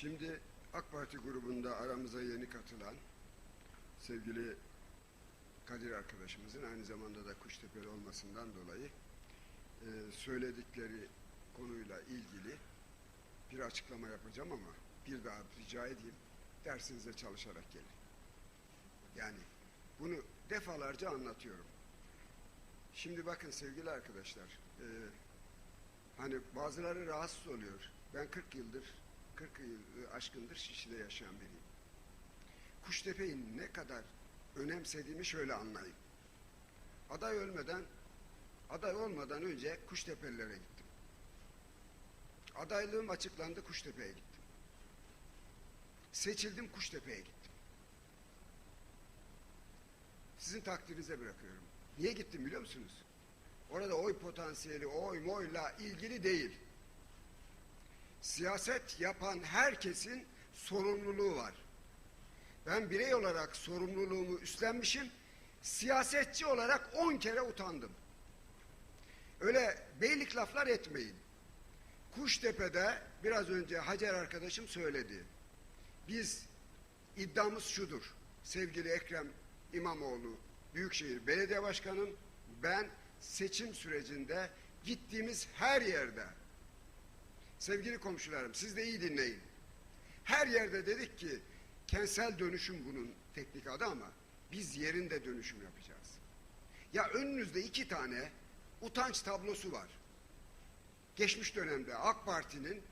Şimdi AK Parti grubunda aramıza yeni katılan sevgili Kadir arkadaşımızın aynı zamanda da Kuştepe'li olmasından dolayı e, söyledikleri konuyla ilgili bir açıklama yapacağım ama bir daha rica edeyim dersinize çalışarak gelin. Yani bunu defalarca anlatıyorum. Şimdi bakın sevgili arkadaşlar, e, hani bazıları rahatsız oluyor. Ben 40 yıldır, 40 yıl aşkındır Şişli'de yaşayan biriyim. Kuştepe'yi ne kadar önemsediğimi şöyle anlayın. Aday ölmeden, aday olmadan önce Kuştepe'lilere gittim. Adaylığım açıklandı, Kuştepe'ye gittim. Seçildim, Kuştepe'ye gittim. Sizin takdirinize bırakıyorum. Niye gittim biliyor musunuz? Orada oy potansiyeli, oy moyla ilgili değil. Siyaset yapan herkesin sorumluluğu var. Ben birey olarak sorumluluğumu üstlenmişim. Siyasetçi olarak on kere utandım. Öyle beylik laflar etmeyin. Kuştepe'de biraz önce Hacer arkadaşım söyledi. Biz iddiamız şudur. Sevgili Ekrem İmamoğlu Büyükşehir Belediye Başkanım ben seçim sürecinde gittiğimiz her yerde sevgili komşularım siz de iyi dinleyin. Her yerde dedik ki kentsel dönüşüm bunun teknik adı ama biz yerinde dönüşüm yapacağız. Ya önünüzde iki tane utanç tablosu var. Geçmiş dönemde AK Parti'nin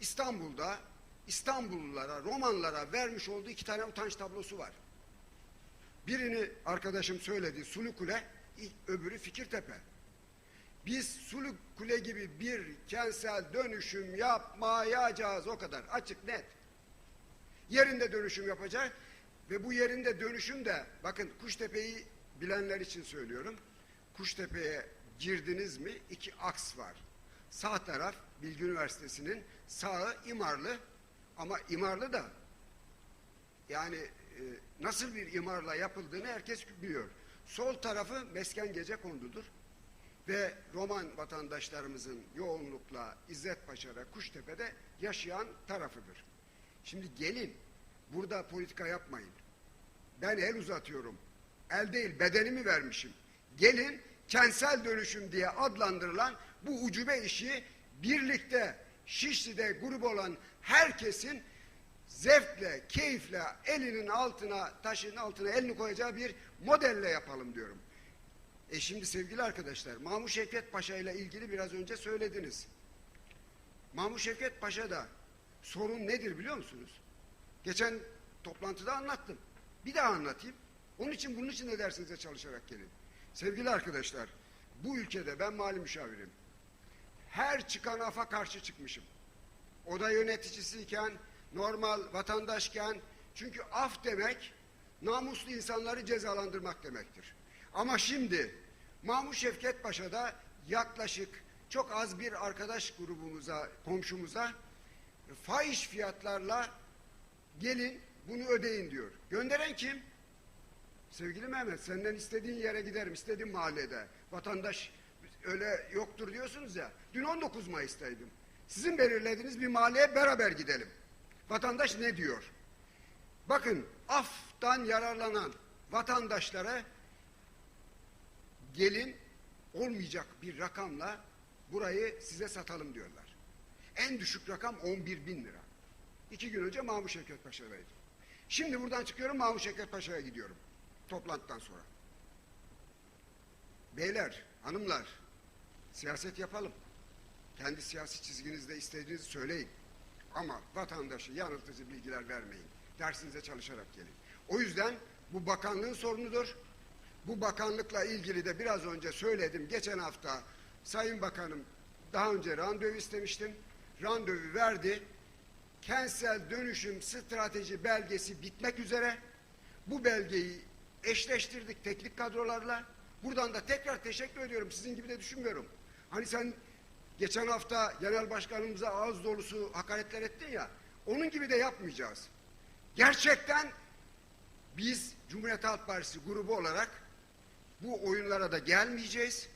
İstanbul'da İstanbullulara, Romanlara vermiş olduğu iki tane utanç tablosu var. Birini arkadaşım söyledi Sulu Kule, öbürü Fikirtepe. Biz Sulu Kule gibi bir kentsel dönüşüm yapmayacağız o kadar açık net. Yerinde dönüşüm yapacak ve bu yerinde dönüşüm de bakın Kuştepe'yi bilenler için söylüyorum. Kuştepe'ye girdiniz mi iki aks var. Sağ taraf Bilgi Üniversitesi'nin sağı İmarlı ama İmarlı da yani e, nasıl bir imarla yapıldığını herkes biliyor. Sol tarafı Mesken Gece Kondu'dur ve Roman vatandaşlarımızın yoğunlukla İzzet Paşa'da, Kuştepe'de yaşayan tarafıdır. Şimdi gelin burada politika yapmayın. Ben el uzatıyorum. El değil bedenimi vermişim. Gelin kentsel dönüşüm diye adlandırılan bu ucube işi birlikte Şişli'de grup olan herkesin zevkle, keyifle elinin altına, taşın altına elini koyacağı bir modelle yapalım diyorum. E şimdi sevgili arkadaşlar, Mahmut Şevket Paşa ile ilgili biraz önce söylediniz. Mahmut Şevket Paşa'da sorun nedir biliyor musunuz? Geçen toplantıda anlattım. Bir daha anlatayım. Onun için bunun için de dersinize çalışarak gelin. Sevgili arkadaşlar, bu ülkede ben mali müşavirim. Her çıkan afa karşı çıkmışım. Oda yöneticisiyken, normal vatandaşken çünkü af demek namuslu insanları cezalandırmak demektir. Ama şimdi Mahmut Şevket Paşa'da yaklaşık çok az bir arkadaş grubumuza, komşumuza fahiş fiyatlarla gelin bunu ödeyin diyor. Gönderen kim? Sevgili Mehmet senden istediğin yere giderim, istediğin mahallede. Vatandaş öyle yoktur diyorsunuz ya. Dün 19 Mayıs'taydım. Sizin belirlediğiniz bir mahalleye beraber gidelim. Vatandaş ne diyor? Bakın aftan yararlanan vatandaşlara gelin olmayacak bir rakamla burayı size satalım diyorlar. En düşük rakam 11 bin lira. İki gün önce Mahmut Şevket Paşa'daydım. Şimdi buradan çıkıyorum Mahmut Şevket Paşa'ya gidiyorum. Toplantıdan sonra. Beyler, hanımlar, siyaset yapalım. Kendi siyasi çizginizde istediğinizi söyleyin. Ama vatandaşı yanıltıcı bilgiler vermeyin. Dersinize çalışarak gelin. O yüzden bu bakanlığın sorunudur. Bu bakanlıkla ilgili de biraz önce söyledim. Geçen hafta Sayın Bakanım daha önce randevu istemiştim. Randevu verdi. Kentsel dönüşüm strateji belgesi bitmek üzere. Bu belgeyi eşleştirdik teknik kadrolarla. Buradan da tekrar teşekkür ediyorum. Sizin gibi de düşünmüyorum. Hani sen geçen hafta genel başkanımıza ağız dolusu hakaretler ettin ya. Onun gibi de yapmayacağız. Gerçekten biz Cumhuriyet Halk Partisi grubu olarak bu oyunlara da gelmeyeceğiz.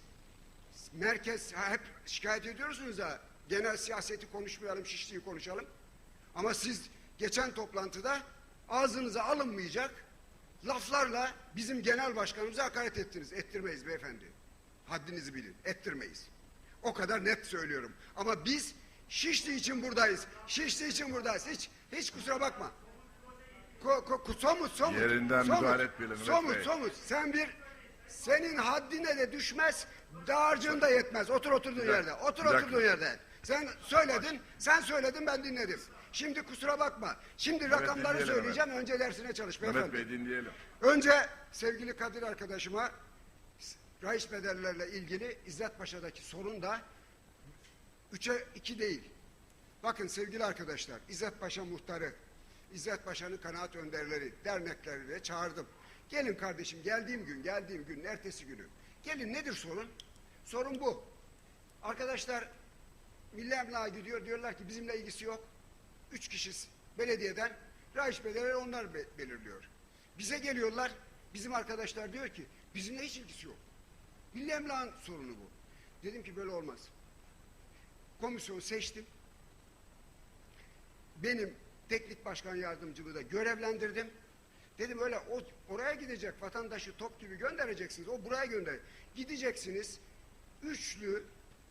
Merkez hep şikayet ediyorsunuz ya genel siyaseti konuşmayalım, şişliği konuşalım. Ama siz geçen toplantıda ağzınıza alınmayacak laflarla bizim genel başkanımıza hakaret ettiniz. Ettirmeyiz beyefendi. Haddinizi bilin. Ettirmeyiz. O kadar net söylüyorum. Ama biz Şişli için buradayız. Şişli için buradayız. Hiç hiç kusura bakma. Ko, ko, somut somut. Yerinden somut, müdahale Mehmet Somut somut. Sen bir senin haddine de düşmez, dağarcığın da yetmez. Otur oturduğun yerde. Otur oturduğun yerde. Sen söyledin, sen söyledin ben dinledim. Şimdi kusura bakma. Şimdi rakamları dinleyelim söyleyeceğim. Önce dersine çalış Mehmet beyefendi. Bey dinleyelim. Önce sevgili Kadir arkadaşıma Rahiç bedellerle ilgili İzzet Paşa'daki sorun da üçe iki değil. Bakın sevgili arkadaşlar İzzet Paşa muhtarı, İzzet Paşa'nın kanaat önderleri, dernekleri de çağırdım. Gelin kardeşim geldiğim gün, geldiğim gün, ertesi günü. Gelin nedir sorun? Sorun bu. Arkadaşlar Milli Emlak'a gidiyor diyorlar ki bizimle ilgisi yok. Üç kişi belediyeden rahiç bedelleri onlar be- belirliyor. Bize geliyorlar bizim arkadaşlar diyor ki bizimle hiç ilgisi yok. Milli Emlak'ın sorunu bu. Dedim ki böyle olmaz. Komisyonu seçtim. Benim teknik başkan yardımcımı da görevlendirdim. Dedim öyle o, oraya gidecek vatandaşı top gibi göndereceksiniz. O buraya gönder. Gideceksiniz. Üçlü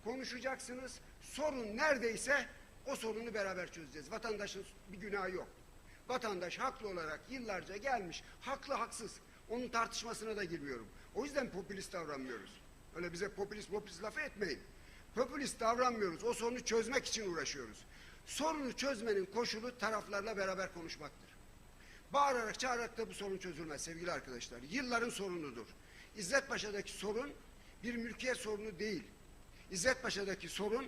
konuşacaksınız. Sorun neredeyse o sorunu beraber çözeceğiz. Vatandaşın bir günahı yok. Vatandaş haklı olarak yıllarca gelmiş. Haklı haksız. Onun tartışmasına da girmiyorum. O yüzden popülist davranmıyoruz. Öyle bize popülist popülist lafı etmeyin. Popülist davranmıyoruz. O sorunu çözmek için uğraşıyoruz. Sorunu çözmenin koşulu taraflarla beraber konuşmaktır. Bağırarak çağırarak da bu sorun çözülmez sevgili arkadaşlar. Yılların sorunudur. İzzet Paşa'daki sorun bir mülkiyet sorunu değil. İzzet Paşa'daki sorun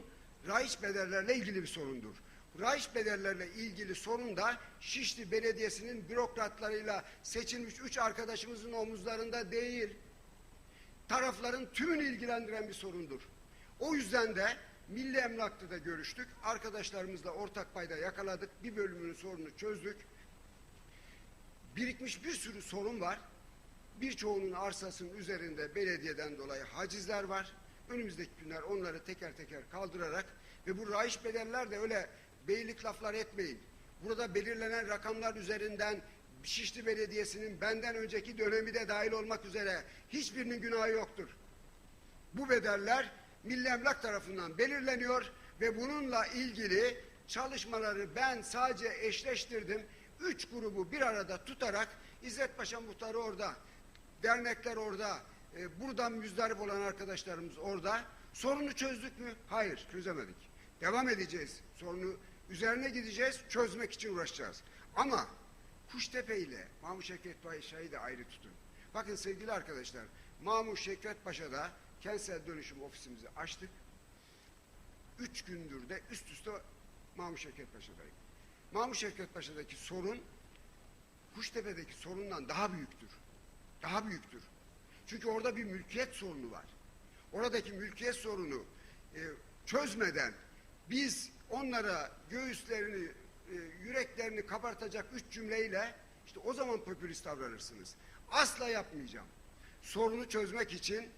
raiç bedellerle ilgili bir sorundur. Raiç bedellerle ilgili sorun da Şişli Belediyesi'nin bürokratlarıyla seçilmiş üç arkadaşımızın omuzlarında değil. Tarafların tümünü ilgilendiren bir sorundur. O yüzden de Milli Emlak'ta da görüştük. Arkadaşlarımızla ortak payda yakaladık. Bir bölümünün sorununu çözdük birikmiş bir sürü sorun var. Birçoğunun arsasının üzerinde belediyeden dolayı hacizler var. Önümüzdeki günler onları teker teker kaldırarak ve bu rayiç bedeller de öyle beylik laflar etmeyin. Burada belirlenen rakamlar üzerinden Şişli Belediyesi'nin benden önceki dönemi de dahil olmak üzere hiçbirinin günahı yoktur. Bu bedeller Milli Emlak tarafından belirleniyor ve bununla ilgili çalışmaları ben sadece eşleştirdim. Üç grubu bir arada tutarak İzzet Paşa muhtarı orada, dernekler orada, e, buradan müzdarip olan arkadaşlarımız orada. Sorunu çözdük mü? Hayır, çözemedik. Devam edeceğiz. Sorunu üzerine gideceğiz, çözmek için uğraşacağız. Ama Kuştepe ile Mahmut Şevket Paşa'yı da ayrı tutun. Bakın sevgili arkadaşlar, Mahmut Şevket Paşa'da kentsel dönüşüm ofisimizi açtık. Üç gündür de üst üste Mahmut Şevket Paşa'dayım. Mahmut Şevket Paşa'daki sorun Kuştepe'deki sorundan daha büyüktür. Daha büyüktür. Çünkü orada bir mülkiyet sorunu var. Oradaki mülkiyet sorunu e, çözmeden biz onlara göğüslerini, e, yüreklerini kabartacak üç cümleyle işte o zaman popülist davranırsınız. Asla yapmayacağım. Sorunu çözmek için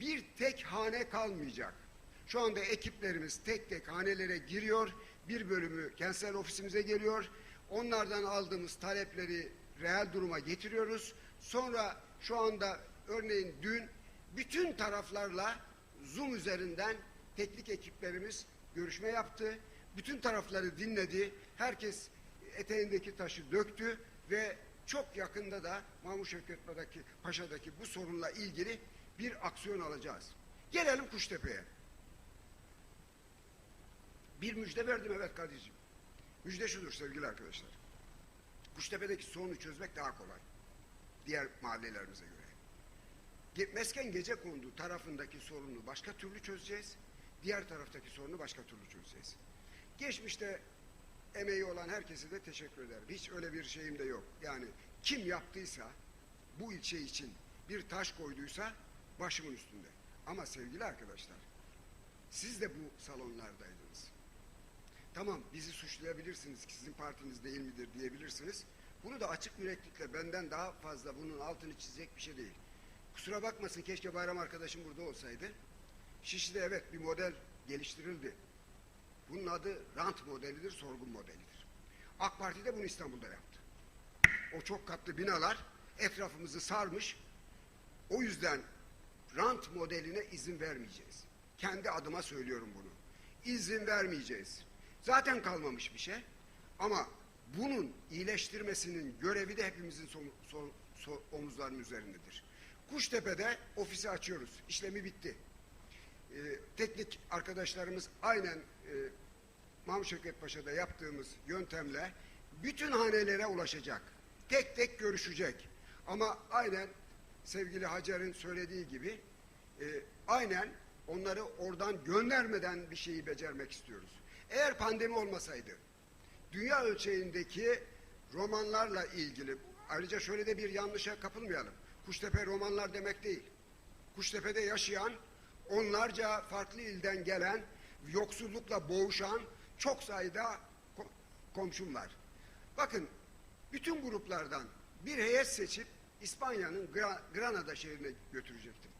bir tek hane kalmayacak. Şu anda ekiplerimiz tek tek hanelere giriyor. Bir bölümü kentsel ofisimize geliyor. Onlardan aldığımız talepleri reel duruma getiriyoruz. Sonra şu anda örneğin dün bütün taraflarla Zoom üzerinden teknik ekiplerimiz görüşme yaptı. Bütün tarafları dinledi. Herkes eteğindeki taşı döktü ve çok yakında da Mahmut Şevket Paşa'daki, bu sorunla ilgili bir aksiyon alacağız. Gelelim Kuştepe'ye. Bir müjde verdim evet Kadir'ciğim. Müjde şudur sevgili arkadaşlar. Kuştepe'deki sorunu çözmek daha kolay. Diğer mahallelerimize göre. Mesken gece kondu tarafındaki sorunu başka türlü çözeceğiz. Diğer taraftaki sorunu başka türlü çözeceğiz. Geçmişte emeği olan herkese de teşekkür ederim. Hiç öyle bir şeyim de yok. Yani kim yaptıysa bu ilçe için bir taş koyduysa başımın üstünde. Ama sevgili arkadaşlar siz de bu salonlardaydınız. Tamam bizi suçlayabilirsiniz ki sizin partiniz değil midir diyebilirsiniz. Bunu da açık yüreklikle benden daha fazla bunun altını çizecek bir şey değil. Kusura bakmasın keşke bayram arkadaşım burada olsaydı. Şişli'de evet bir model geliştirildi. Bunun adı rant modelidir, sorgun modelidir. AK Parti de bunu İstanbul'da yaptı. O çok katlı binalar etrafımızı sarmış. O yüzden rant modeline izin vermeyeceğiz. Kendi adıma söylüyorum bunu. İzin vermeyeceğiz. Zaten kalmamış bir şey. Ama bunun iyileştirmesinin görevi de hepimizin son, son, son- omuzlarının üzerindedir. Kuştepe'de ofisi açıyoruz. İşlemi bitti. Ee, teknik arkadaşlarımız aynen e, Mahmut Şevket Paşa'da yaptığımız yöntemle bütün hanelere ulaşacak. Tek tek görüşecek. Ama aynen sevgili Hacer'in söylediği gibi e, aynen onları oradan göndermeden bir şeyi becermek istiyoruz. Eğer pandemi olmasaydı dünya ölçeğindeki romanlarla ilgili ayrıca şöyle de bir yanlışa kapılmayalım. Kuştepe romanlar demek değil. Kuştepe'de yaşayan onlarca farklı ilden gelen yoksullukla boğuşan çok sayıda ko- komşum var. Bakın bütün gruplardan bir heyet seçip İspanya'nın Gra- Granada şehrine götürecektim.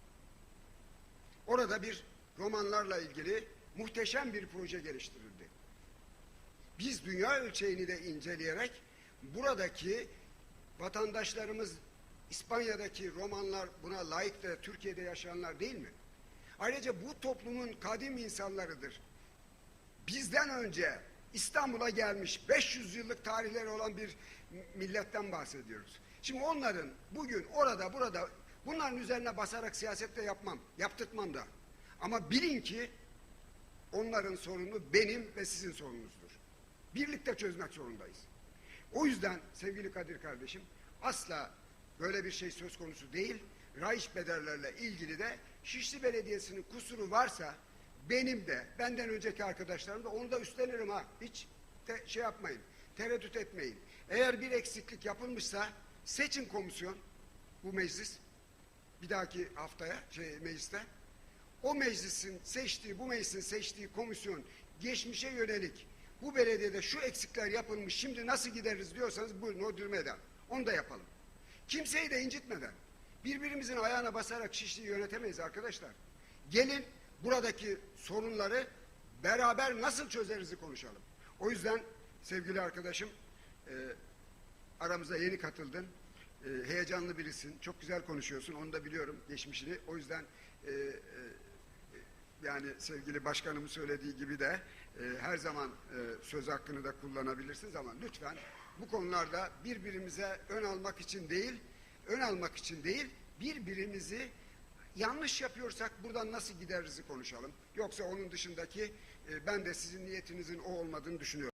Orada bir romanlarla ilgili muhteşem bir proje geliştirildi. Biz dünya ölçeğini de inceleyerek buradaki vatandaşlarımız İspanya'daki romanlar buna layık da Türkiye'de yaşayanlar değil mi? Ayrıca bu toplumun kadim insanlarıdır. Bizden önce İstanbul'a gelmiş 500 yıllık tarihleri olan bir milletten bahsediyoruz. Şimdi onların bugün orada burada bunların üzerine basarak siyasette yapmam, yaptırtmam da. Ama bilin ki onların sorunu benim ve sizin sorununuzdur. Birlikte çözmek zorundayız. O yüzden sevgili Kadir kardeşim asla böyle bir şey söz konusu değil. Rayiç bedellerle ilgili de Şişli Belediyesi'nin kusuru varsa benim de benden önceki arkadaşlarım da onu da üstlenirim ha. Hiç te- şey yapmayın. Tereddüt etmeyin. Eğer bir eksiklik yapılmışsa seçin komisyon bu meclis bir dahaki haftaya şey mecliste o meclisin seçtiği, bu meclisin seçtiği komisyon geçmişe yönelik bu belediyede şu eksikler yapılmış, şimdi nasıl gideriz diyorsanız buyurun o düğmeden. Onu da yapalım. Kimseyi de incitmeden, birbirimizin ayağına basarak Şişli'yi yönetemeyiz arkadaşlar. Gelin buradaki sorunları beraber nasıl çözeriz konuşalım. O yüzden sevgili arkadaşım, e, aramıza yeni katıldın. E, heyecanlı birisin. Çok güzel konuşuyorsun. Onu da biliyorum geçmişini. O yüzden e, e, yani sevgili başkanımın söylediği gibi de e, her zaman e, söz hakkını da kullanabilirsiniz ama lütfen bu konularda birbirimize ön almak için değil, ön almak için değil, birbirimizi yanlış yapıyorsak buradan nasıl gideriz konuşalım. Yoksa onun dışındaki e, ben de sizin niyetinizin o olmadığını düşünüyorum.